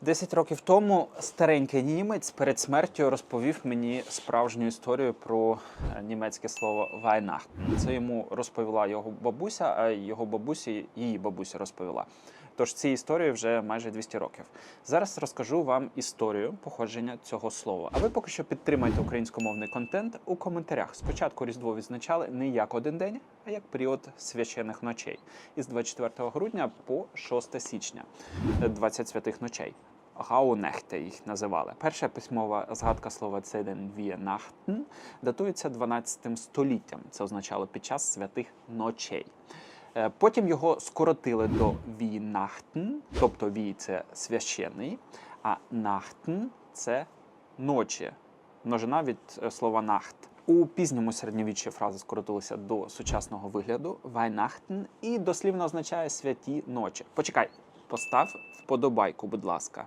Десять років тому старенький німець перед смертю розповів мені справжню історію про е, німецьке слово Weihnachten. Це йому розповіла його бабуся, а його бабусі її бабуся розповіла. Тож цій історії вже майже 200 років. Зараз розкажу вам історію походження цього слова. А ви поки що підтримайте українськомовний контент у коментарях. Спочатку Різдво відзначали не як один день, а як період священих ночей із 24 грудня по 6 січня, е, 20 святих ночей. Гаунехте їх називали. Перша письмова згадка слова день датується 12 століттям. Це означало під час святих ночей. Е, Потім його скоротили до Війнахтен, тобто вій це священний, а нахтен це ночі. Множина від е, слова нахт. У пізньому середньовіччі фраза скоротилася до сучасного вигляду Weihnachten і дослівно означає святі ночі. Почекай, постав вподобайку, будь ласка.